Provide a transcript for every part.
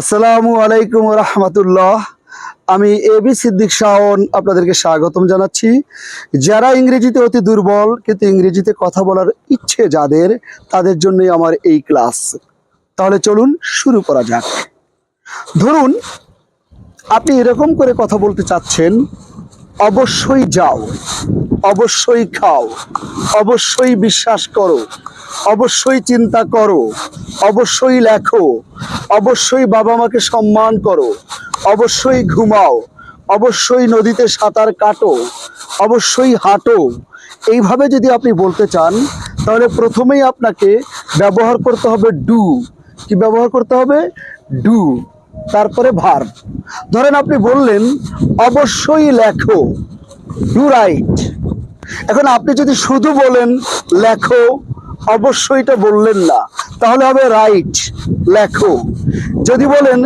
আসসালামু আলাইকুম রহমতুল্লাহ। আমি এ বি সিদ্দিক শাওন আপনাদেরকে স্বাগতম জানাচ্ছি। যারা ইংরেজিতে অতি দুর্বল, কিন্তু ইংরেজিতে কথা বলার ইচ্ছে যাদের, তাদের জন্যই আমার এই ক্লাস। তাহলে চলুন শুরু করা যাক। ধরুন, আপনি এরকম করে কথা বলতে চাচ্ছেন, অবশ্যই যাও, অবশ্যই খাও, অবশ্যই বিশ্বাস করো। অবশ্যই চিন্তা করো, অবশ্যই লেখো, অবশ্যই বাবা মাকে সম্মান করো, অবশ্যই ঘুমাও, অবশ্যই নদীতে সাঁতার কাটো, অবশ্যই হাঁটো। এইভাবে যদি আপনি বলতে চান, তাহলে প্রথমেই আপনাকে ব্যবহার করতে হবে ডু। কি ব্যবহার করতে হবে? ডু। তারপরে ভার। ধরেন আপনি বললেন, অবশ্যই লেখো, ডু রাইট। এখন আপনি যদি শুধু বলেন, লেখো অবশ্যইটা বললেন না। তাহলে হবে রাইট লেখো। যদি বলেন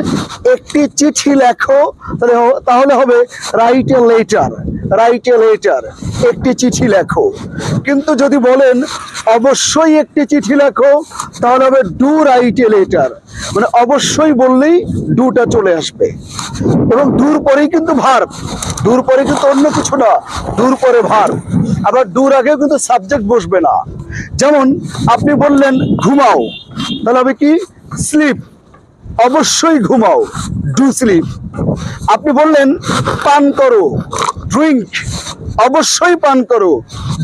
একটি চিঠি লেখো, তাহলে তাহলে হবে write a letter write a letter একটি চিঠি লেখো। কিন্তু যদি বলেন অবশ্যই একটি চিঠি লেখো, তাহলে হবে ডু রাইট এ লেটার মানে অবশ্যই বললেই ডুটা চলে আসবে। এবং দূর পরেই কিন্তু ভার দূর পরে কিন্তু অন্য কিছু না দূর পরে ভার আবার দূর আগেও কিন্তু সাবজেক্ট বসবে না। যেমন আপনি বললেন ঘুমাও, তাহলে হবে কি? স্লিপ অবশ্যই ঘুমাও। ডু স্লিপ আপনি বললেন পান করো ড্রিঙ্ক অবশ্যই পান করো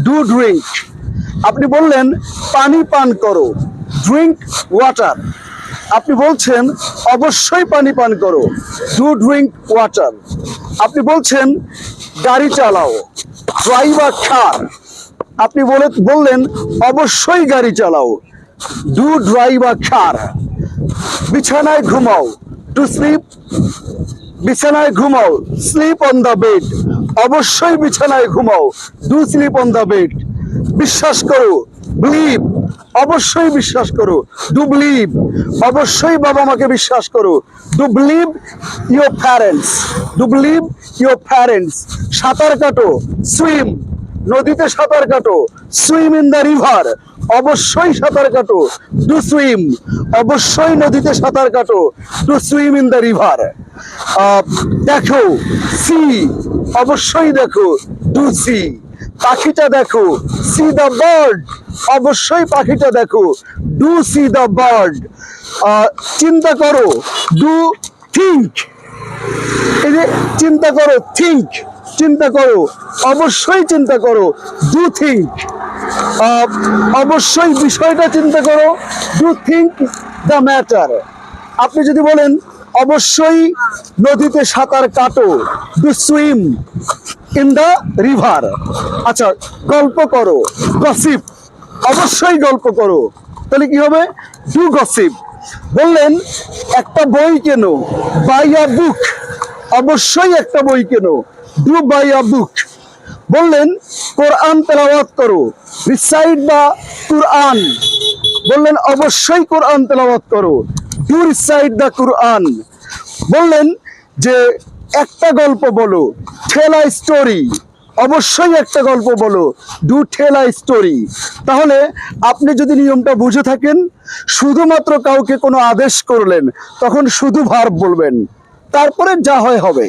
ডু ড্রিঙ্ক আপনি বললেন পানি পান করো ড্রিঙ্ক ওয়াটার আপনি বলছেন অবশ্যই পানি পান করো ডু ড্রিঙ্ক ওয়াটার আপনি বলছেন গাড়ি চালাও ড্রাইভার কার আপনি বলে বললেন, অবশ্যই গাড়ি চালাও। ডু ড্রাইভ আ কার বিছানায় ঘুমাও। টু স্লিপ বিছানায় ঘুমাও। স্লিপ অন দ্য বেড অবশ্যই বিছানায় ঘুমাও। Do sleep on the bed বিশ্বাস করো বিলিভ অবশ্যই বিশ্বাস করো ডু বিলিভ অবশ্যই বাবা মাকে বিশ্বাস করো do believe your parents do believe your parents সাঁতার কাটো সুইম নদীতে সাঁতার কাটো সুইম ইন দ্য রিভার অবশ্যই সাঁতার কাটো ডু সুইম অবশ্যই নদীতে সাঁতার কাটো do swim in the river দেখো সি অবশ্যই দেখো ডু সি পাখিটা দেখো সি দ্য বার্ড অবশ্যই পাখিটা দেখো ডু সি দ্য বার্ড চিন্তা করো ডু থিঙ্ক এই যে, চিন্তা করো থিঙ্ক চিন্তা করো, অবশ্যই চিন্তা করো ডু থিঙ্ক অবশ্যই বিষয়টা চিন্তা করো ডু থিঙ্ক দ্য ম্যাটার আপনি যদি বলেন, অবশ্যই নদীতে সাঁতার কাটো do swim in the river আচ্ছা গল্প করো গসিপ অবশ্যই গল্প করো, তাহলে কি হবে? ডু গসিপ বললেন, একটা বই কেন বাই আ বুক অবশ্যই একটা বই কেনো ডু বাই আ বুক বললেন, কোরআন তেলাওয়াত করো। রিসাইড বা কুরআন বললেন, অবশ্যই কোরআন তেলাওয়াত করো। ডু রিসাইড দ্য কুরআন বললেন যে, একটা গল্প বলো ঠেলা স্টোরি অবশ্যই একটা গল্প বলো ডু ঠেলা স্টোরি তাহলে আপনি যদি নিয়মটা বুঝে থাকেন, শুধুমাত্র কাউকে কোনো আদেশ করলেন, তখন শুধু ভার্ব বলবেন। তারপরে যা হয় হবে।